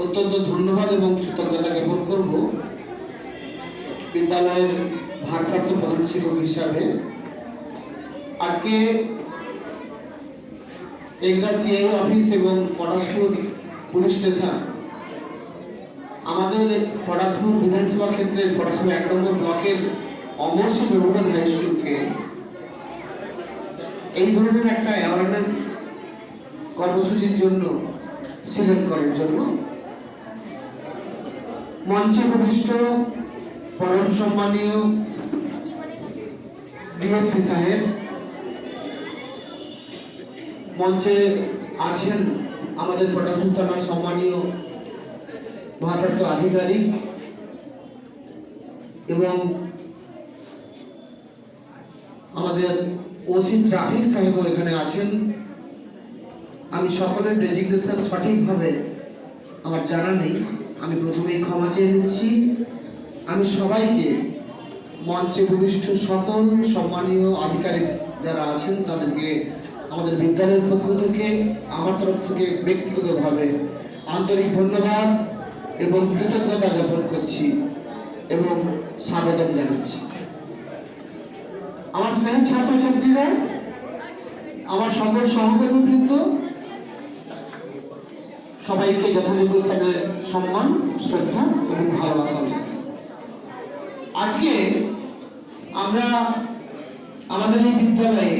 অত্যন্ত ধন্যবাদ এবং কৃতজ্ঞতা জ্ঞাপন করব। বিদ্যালয়ের ভারপ্রাপ্ত প্রধান শিক্ষক হিসাবে। আজকে এগরা সিআই অফিস এবং পটাশপুর পুলিশ স্টেশন। আমাদের পটাশপুর বিধানসভা ক্ষেত্রের পটাশপুর এক নম্বর ব্লকের অমর্ষ জগন্নাথ হাই স্কুলকে এই ধরনের একটা অ্যাওয়ারনেস কর্মসূচির জন্য, সিলেক্ট করার জন্য মঞ্চে প্রতিষ্ঠ পরম সম্মানীয় ডিএসপি সাহেব, মঞ্চে আছেন আমাদের পটাশপুর থানার সম্মানীয় ভারপ্রাপ্ত আধিকারিক এবং আমাদের ওসি ট্রাফিক সাহেবও এখানে আছেন। আমি সকলের ডেজিগনেশন সঠিকভাবে আমার জানা নেই। আমি প্রথমেই ক্ষমা চেয়ে নিচ্ছি। আমি সবাইকে মঞ্চে ভূমিষ্ঠ সকল সম্মানীয় আধিকারিক যারা আছেন, তাদেরকে আমাদের বিদ্যালয়ের পক্ষ থেকে, আমার তরফ থেকে ব্যক্তিগতভাবে আন্তরিক ধন্যবাদ এবং কৃতজ্ঞতা জ্ঞাপন করছি এবং স্বাগতম জানাচ্ছি। আমার স্নেহের ছাত্রছাত্রীরা, আমার সকল সহকর্মীবৃন্দ সবাইকে যথাযোগ্যভাবে সম্মান, শ্রদ্ধা এবং ভালোবাসা আজকে আমরা আমাদের এই বিদ্যালয়ে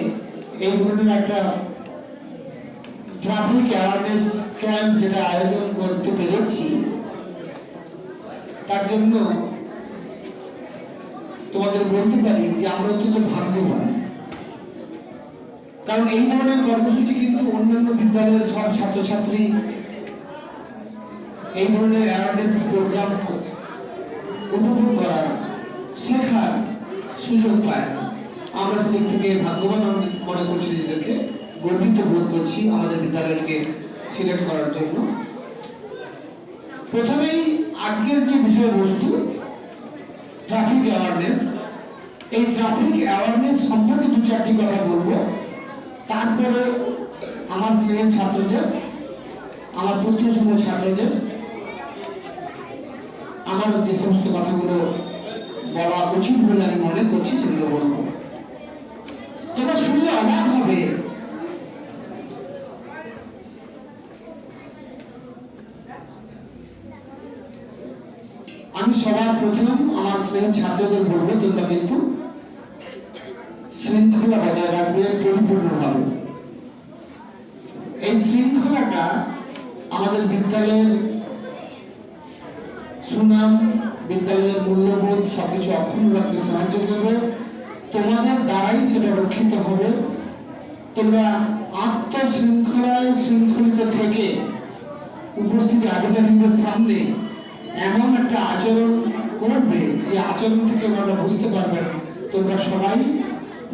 এই ধরনের একটা ট্রাফিক অ্যাওয়ারনেস ক্যাম্প যেটা আয়োজন করতে পেরেছি, তার জন্য তোমাদের বলতে পারি যে আমরা অত্যন্ত ভাগ্যবান। কারণ এই ধরনের কর্মসূচি কিন্তু অন্যান্য বিদ্যালয়ের সব ছাত্রছাত্রী এই ধরনের অ্যাওয়ারনেস প্রোগ্রাম উপভোগ করার শেখার সুযোগ পায় না। আমরা সেদিক থেকে ভাগ্যবান মনে করছি নিজেদেরকে গর্বিত বোধ করছি আমাদের বিদ্যালয়কে সিলেক্ট করার জন্য প্রথমেই আজকের যে বিষয়বস্তু ট্রাফিক অ্যাওয়ারনেস এই ট্রাফিক অ্যাওয়ারনেস সম্পর্কে দু চারটি কথা বলব তারপরে আমার স্নেহের ছাত্রদের, আমার পুত্র সময় ছাত্রদের আমার যে সমস্ত কথাগুলো বলা উচিত বলে আমি মনে করছি সেগুলো বলব। তোমরা শুনলে অবাক হবে। আমি সবার প্রথম আমার স্নেহ ছাত্রদের বলব, তোমরা কিন্তু শৃঙ্খলা বজায় রাখবে, পরিপূর্ণভাবে। এই শৃঙ্খলাটা আমাদের বিদ্যালয়ের সুনাম, বিদ্যালয়ের মূল্যবোধ, সবকিছু অক্ষুণ্ণ রাখতে সাহায্য করবে। তোমাদের দ্বারাই সেটা রক্ষিত হবে। তোমরা আত্মশৃঙ্খলায় শৃঙ্খলিত থেকে উপস্থিত আধিকারিকদের সামনে এমন একটা আচরণ করবে যে আচরণ থেকে ওনারা বুঝতে পারবেন তোমরা সবাই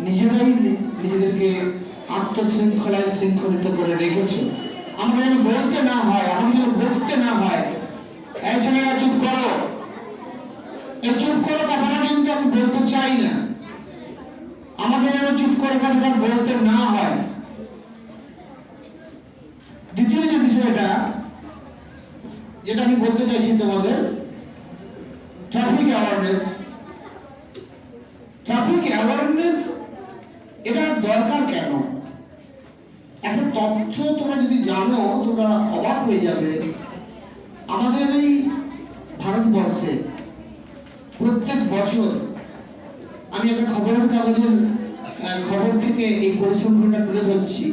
নিজেরাই নিজেদেরকে আত্মশৃঙ্খলায় শৃঙ্খলিত করে রেখেছো। আমরা যেন বলতে না হয় আমাকে যেন বলতে না হয় এই চুপ করো। এই চুপ করো কথাটা কিন্তু আমি বলতে চাই না। আমাকে যেন চুপ করে কথাটা বলতে না হয়। দ্বিতীয় যে বিষয়টা, যেটা আমি বলতে চাইছি তোমাদের ট্রাফিক অ্যাওয়ারনেস ট্রাফিক অ্যাওয়ারনেস এটা দরকার কেন? একটা তথ্য তোমরা যদি জানো, তোমরা অবাক হয়ে যাবে। আমাদের এই ভারতবর্ষে প্রত্যেক বছর আমি একটা খবরের কাগজের খবর থেকে এই পরিসংখ্যানটা তুলে ধরছি।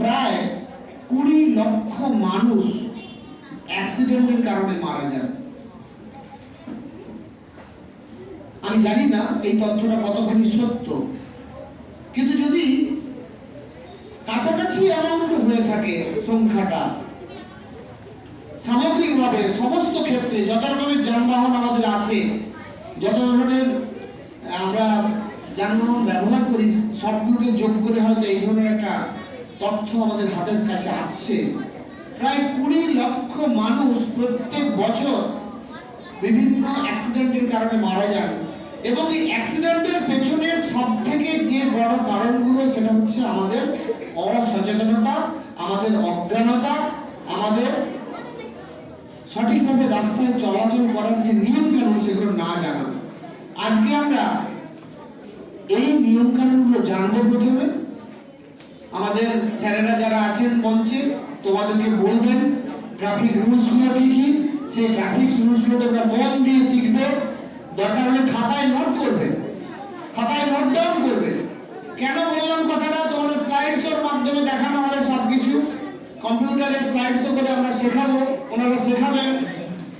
প্রায় কুড়ি লক্ষ মানুষ অ্যাক্সিডেন্টের কারণে মারা যান। আমি জানি না এই তথ্যটা কতখানি সত্য, কিন্তু যদি কাছাকাছি অ্যামাউন্ট হয়ে থাকে সংখ্যাটা সামগ্রিকভাবে সমস্ত ক্ষেত্রে যত রকমের যানবাহন আমাদের আছে যত ধরনের আমরা যানবাহন ব্যবহার করি, সবগুলোকে যোগ করে হয়তো এই ধরনের একটা তথ্য আমাদের হাতের কাছে আসছে। প্রায় কুড়ি লক্ষ মানুষ প্রত্যেক বছর বিভিন্ন অ্যাক্সিডেন্টের কারণে মারা যান এবং এই অ্যাক্সিডেন্টের পেছনে সব থেকে যে বড় কারণগুলো সেটা হচ্ছে আমাদের অসচেতনতা, আমাদের অজ্ঞানতা, আমাদের সঠিকভাবে রাস্তায় চলাচল করার যে নিয়ম কানুন সেগুলো না জানা। আজকে আমরা এই নিয়ম কানুনগুলো জানব প্রথমে। আমাদের স্যারেরা যারা আছেন মঞ্চে, তোমাদেরকে বলবেন ট্রাফিক রুলসগুলো কি কি? সেই ট্রাফিক রুলসগুলো তোমরা মন দিয়ে শিখবে। দরকার হলে খাতায় নোট করবে খাতায় নোট ডাউন করবে কেন বললাম কথাটা? তোমাদের স্লাইডস এর মাধ্যমে দেখানো হবে সবকিছু স্লাইড শো করে আমরা শেখাবো, ওনারা শেখাবেন,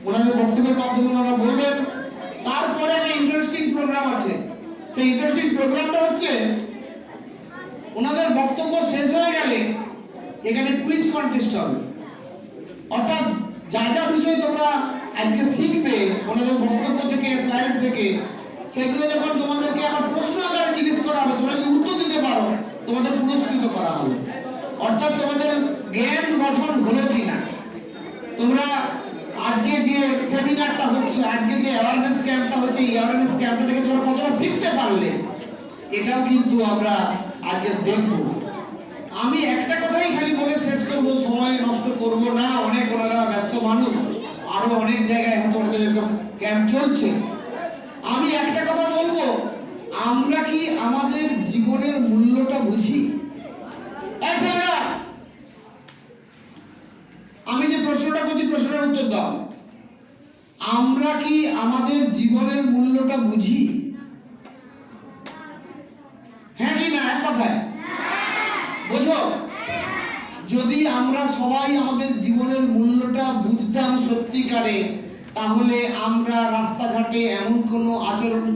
ওনাদের বক্তব্যের মাধ্যমে ওনারা বলবেন। তারপরে একটা ইন্টারেস্টিং প্রোগ্রাম আছে। সেই ইন্টারেস্টিং প্রোগ্রামটা হচ্ছে, ওনাদের বক্তব্য শেষ হয়ে গেলে এখানে কুইজ কন্টেস্ট হবে। অর্থাৎ যা যা বিষয় তোমরা আজকে শিখবে, ওনাদের বক্তব্য থেকে স্লাইড থেকে, সেগুলো যখন তোমাদেরকে আবার প্রশ্ন আকারে জিজ্ঞেস করা হবে, তোমরা যদি উত্তর দিতে পারো, তোমাদের পুরস্কৃত করা হবে। অর্থাৎ তোমাদের জ্ঞান গঠন হলো কিনা? তোমরা আজকে যে সেমিনারটা হচ্ছে, আজকে যে অ্যাওয়ারনেস ক্যাম্পটা হচ্ছে, এই অ্যাওয়ারনেস ক্যাম্পটা থেকে তোমরা কতটা শিখতে পারলে, এটাও কিন্তু আমরা আজকে দেখব। আমি একটা কথাই খালি বলে শেষ করব, সময় নষ্ট করব না, অনেক ওনারা ব্যস্ত মানুষ, আরও অনেক জায়গায় হয়তো ওনাদের এরকম ক্যাম্প চলছে। আমি একটা কথা বলব, আমরা কি আমাদের জীবনের মূল্যটা বুঝি এই ছেলেরা আমি যে প্রশ্নটা করছি দাও আমরা কি আমাদের জীবনের মূল্যটা বুঝি? হ্যাঁ কি না? এক কথায়? বোঝো? যদি আমরা সবাই আমাদের জীবনের মূল্যটা বুঝতাম সত্যিকারে, তাহলে আমরা রাস্তাঘাটে এমন কোনো আচরণ